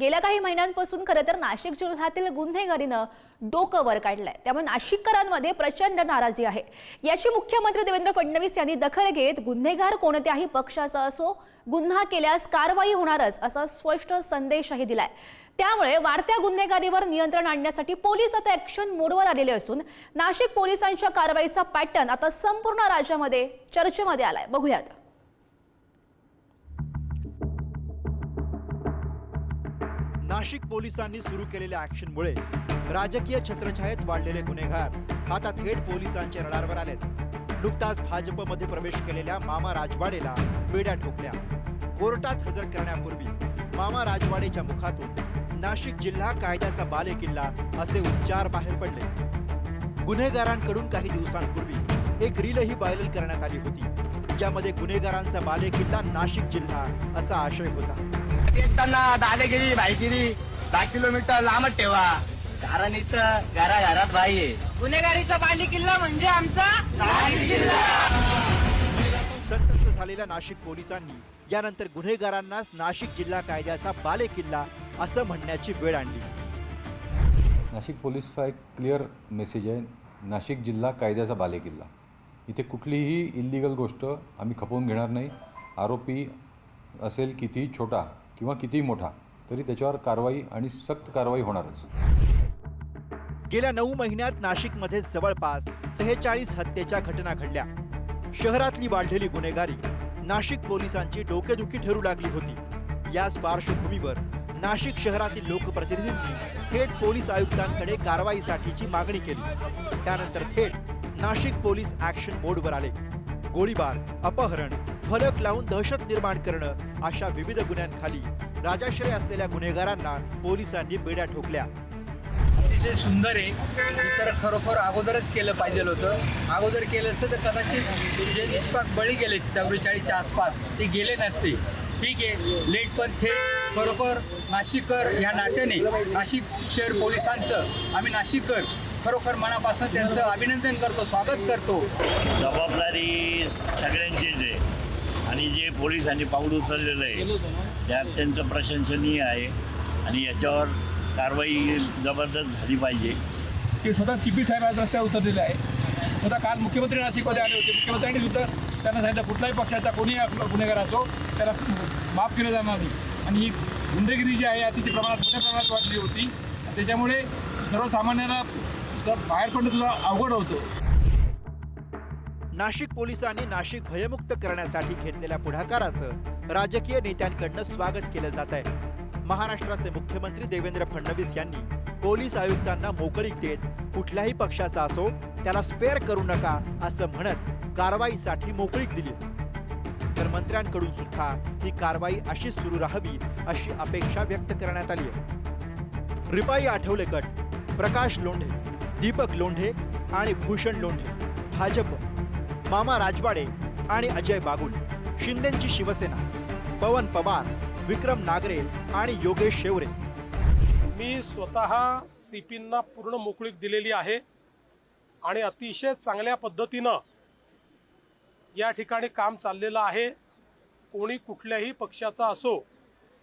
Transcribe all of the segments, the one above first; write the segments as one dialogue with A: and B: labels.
A: गेल्या काही महिन्यांपासून खरं तर नाशिक जिल्ह्यातील गुन्हेगारीनं डोकं वर काढलंय. त्यामुळे नाशिककरांमध्ये प्रचंड नाराजी आहे. याची मुख्यमंत्री देवेंद्र फडणवीस यांनी दखल घेत गुन्हेगार कोणत्याही पक्षाचा असो गुन्हा केल्यास कारवाई होणारच असा स्पष्ट संदेशही दिलाय. त्यामुळे वाढत्या गुन्हेगारीवर नियंत्रण आणण्यासाठी पोलीस आता ऍक्शन मोडवर आलेले असून नाशिक पोलिसांच्या कारवाईचा पॅटर्न आता संपूर्ण राज्यामध्ये चर्चेमध्ये आलाय. बघूयात.
B: नाशिक पोलिसांनी सुरू केलेल्या ऍक्शनमुळे राजकीय छत्रछायेत वाढलेले गुन्हेगार आता थेट पोलिसांच्या रडारवर आलेत. नुकताच भाजपमध्ये प्रवेश केलेल्या मामा राजवाडेला बेड्या ठोकल्या. कोर्टात हजर करण्यापूर्वी मामा राजवाडेच्या मुखातून नाशिक जिल्हा कायद्याचा बालेकिल्ला असे उच्चार बाहेर पडले. गुन्हेगारांकडून काही दिवसांपूर्वी एक रीलही व्हायरल करण्यात आली होती ज्यामध्ये गुन्हेगारांचा बालेकिल्ला नाशिक जिल्हा असा आशय होता.
C: येताना दादागिरी भाईगिरी दहा किलोमीटर लांबच ठेवा. कारण इथं घरा घरात बाई आहे.
D: गुन्हेगारीचा बाली किल्ला म्हणजे आमचा
B: संतप्त झालेल्या नाशिक पोलिसांनी यानंतर गुन्हेगारांनाच नाशिक जिल्हा कायद्याचा बालेकिल्ला असं म्हणण्याची वेळ आणली.
E: नाशिक पोलीसचा एक क्लिअर मेसेज आहे. नाशिक जिल्हा कायद्याचा बालेकिल्ला इथे कुठलीही इल्लिगल गोष्ट आम्ही खपवून घेणार नाही. आरोपी असेल कितीही छोटा किंवा कितीही मोठा तरी त्याच्यावर कारवाई आणि सक्त कारवाई होणारच.
B: गेल्या नऊ महिन्यात नाशिकमध्ये जवळपास सेहेचाळीस हत्येच्या घटना घडल्या. शहरातली वाढलेली गुन्हेगारी नाशिक पोलिसांची डोकेदुखी ठरू लागली होती. याच पार्श्वभूमीवर नाशिक शहरातील लोकप्रतिनिधींनी थेट पोलीस आयुक्तांकडे कारवाईसाठीची मागणी केली. त्यानंतर थेट नाशिक पोलीस ऍक्शन मोडवर आले. गोळीबार अपहरण फलक लावून दहशत निर्माण करणं अशा विविध गुन्ह्यांखाली राजाश्रय असलेल्या गुन्हेगारांना पोलिसांनी बेड्या ठोकल्या.
F: अतिशय सुंदर आहे. तर खरोखर अगोदरच केलं पाहिजे होतं. अगोदर केलं असतं तर कदाचित जे निष्पाक बळी गेले चौवेचाळीसच्या आसपास. ते गेले नसते. ठीक आहे लेट पण थेट खरोखर नाशिककर ह्या नात्याने नाशिक शहर पोलिसांचं आम्ही नाशिककर खरोखर मनापासून त्यांचं अभिनंदन करतो स्वागत करतो.
G: जबाबदारी सगळ्यांचीच आहे. आणि जे पोलिसांनी पाऊल उचललेलं आहे त्यात त्यांचं प्रशंसनीय आहे. आणि याच्यावर कारवाई जबरदस्त झाली पाहिजे.
F: की स्वतः सी पी साहेब आज रस्त्यावर उतरलेले आहे. स्वतः काल मुख्यमंत्री नाशिकमध्ये आले होते. मुख्यमंत्र्यांनी सुद्धा त्यांना सांगितलं कुठल्याही पक्षाचा कोणीही आपला गुन्हेगार असो त्याला माफ केलं जाणार नाही. आणि ही गुंडेगिरी जी आहे अतिशय प्रमाणात मोठ्या प्रमाणात वाढली होती. त्याच्यामुळे सर्वसामान्यांना तर बाहेर पडणं अवघड होतं?
B: नाशिक पोलिसांनी नाशिक भयमुक्त करण्यासाठी घेतलेल्या पुढाकाराचं राजकीय नेत्यांकडनं स्वागत केलं जात आहे. महाराष्ट्राचे मुख्यमंत्री देवेंद्र फडणवीस यांनी पोलीस आयुक्तांना मोकळीक देत कुठल्याही पक्षाचा असो त्याला स्पेअर करू नका असं म्हणत कारवाईसाठी मोकळीक दिली. तर मंत्र्यांकडून सुद्धा ही कारवाई अशीच सुरू राहावी अशी अपेक्षा व्यक्त करण्यात आली आहे. रिपाई आठवले गट प्रकाश लोंढे. दीपक लोंढे आणि भूषण लोंढे भाजप मामा राजवाडे आणि अजय बागुल शिंदेची शिवसेना पवन पवार विक्रम नागरे आणि योगेश शेवरे.
H: मी स्वतः सीपींना पूर्ण मोकळीक दिलेली आहे आणि अतिशय चांगल्या पद्धतीनं या ठिकाणी काम चाललेलं आहे. कोणी कुठल्याही पक्षाचा असो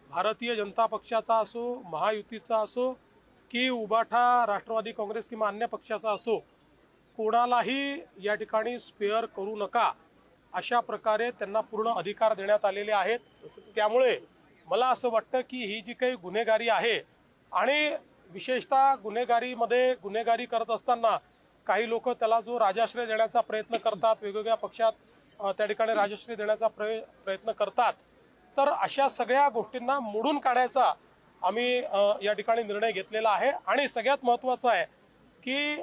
H: भारतीय जनता पक्षाचा असो महायुतीचा असो की उबाठा राष्ट्रवादी काँग्रेस किंवा अन्य पक्षाचा असो कोणालाही या ठिकाणी स्पेअर करू नका अशा प्रकारे त्यांना पूर्ण अधिकार देण्यात आलेले आहेत. त्यामुळे मला असं वाटतं की ही जी काही गुन्हेगारी आहे आणि विशेषतः गुन्हेगारीमध्ये गुन्हेगारी करत असताना काही लोक त्याला जो राजाश्रय देण्याचा प्रयत्न करतात वेगवेगळ्या पक्षात त्या ठिकाणी राजाश्रय देण्याचा प्रय प्रयत्न करतात तर अशा सगळ्या गोष्टींना मोडून काढायचा आम्ही या ठिकाणी निर्णय घेतलेला आहे. आणि सगळ्यात महत्त्वाचं आहे की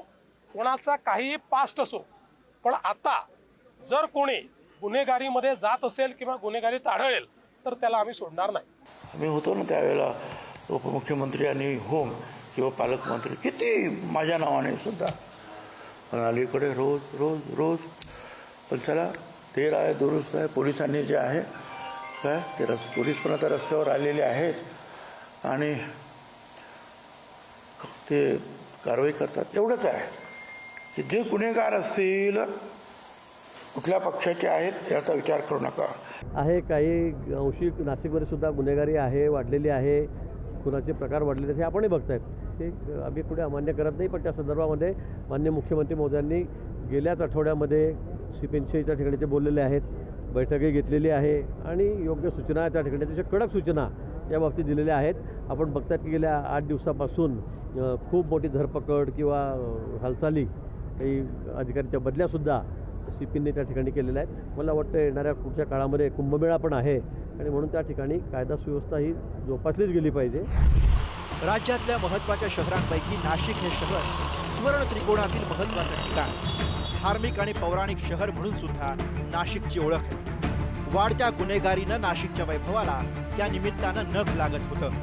H: कोणाचा काहीही पास्ट असो पण आता जर कोणी गुन्हेगारीमध्ये जात असेल किंवा गुन्हेगारीत आढळेल तर त्याला आम्ही सोडणार नाही.
I: मी होतो ना त्यावेळेला उपमुख्यमंत्री आणि होम किंवा पालकमंत्री किती माझ्या नावाने सुद्धा. पण अलीकडे रोज रोज रोज. पण चला ते आहे दुरुस्त आहे पोलिसांनी जे आहे काय ते रस पोलीस पण आता रस्त्यावर आलेले आहेत. आणि ते कारवाई करतात. एवढंच आहे की जे गुन्हेगार असतील कुठल्या पक्षाचे आहेत याचा विचार करू नका.
J: आहे काही अंशी नाशिकमध्ये सुद्धा गुन्हेगारी आहे वाढलेली आहे. खुनाचे प्रकार वाढलेले आहेत हे आपणही बघतायत. हे आम्ही पुढे अमान्य करत नाही पण त्या संदर्भामध्ये मान्य मुख्यमंत्री मोदयांनी गेल्याच आठवड्यामध्ये सिपेंशीच्या ठिकाणी ते बोललेले आहेत बैठकही घेतलेली आहे आणि योग्य सूचना त्या ठिकाणी. त्याच्या कडक सूचना या बाबतीत दिलेल्या आहेत. आपण बघतात की गेल्या आठ दिवसापासून खूप मोठी धरपकड किंवा हालचाली काही अधिकाऱ्यांच्या बदल्यासुद्धा सी पीने त्या ठिकाणी केलेल्या आहेत. मला वाटतं येणाऱ्या पुढच्या काळामध्ये कुंभमेळा पण आहे आणि म्हणून त्या ठिकाणी कायदा सुव्यवस्था ही जोपासलीच गेली पाहिजे.
B: राज्यातल्या महत्त्वाच्या शहरांपैकी नाशिक हे शहर सुवर्ण त्रिकोणातील महत्त्वाचं ठिकाण. धार्मिक आणि पौराणिक शहर म्हणून सुद्धा नाशिकची ओळख आहे. वाढत्या गुन्हेगारीनं नाशिकच्या वैभवाला त्या निमित्तानं नख लागत होतं.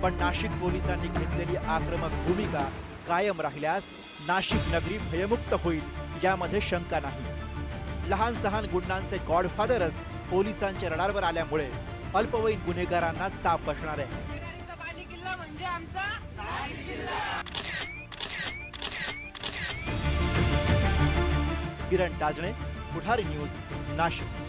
B: पण नाशिक पोलिसांनी घेतलेली आक्रमक भूमिका कायम राहिल्यास नाशिक नगरी भयमुक्त होईल यामध्ये शंका नाही. लहान सहान गुंडांचे गॉडफादरच पोलिसांच्या रडारवर आल्यामुळे अल्पवयीन गुन्हेगारांना चाप बसणार आहे. किरण टाजणे पुढारी न्यूज नाशिक.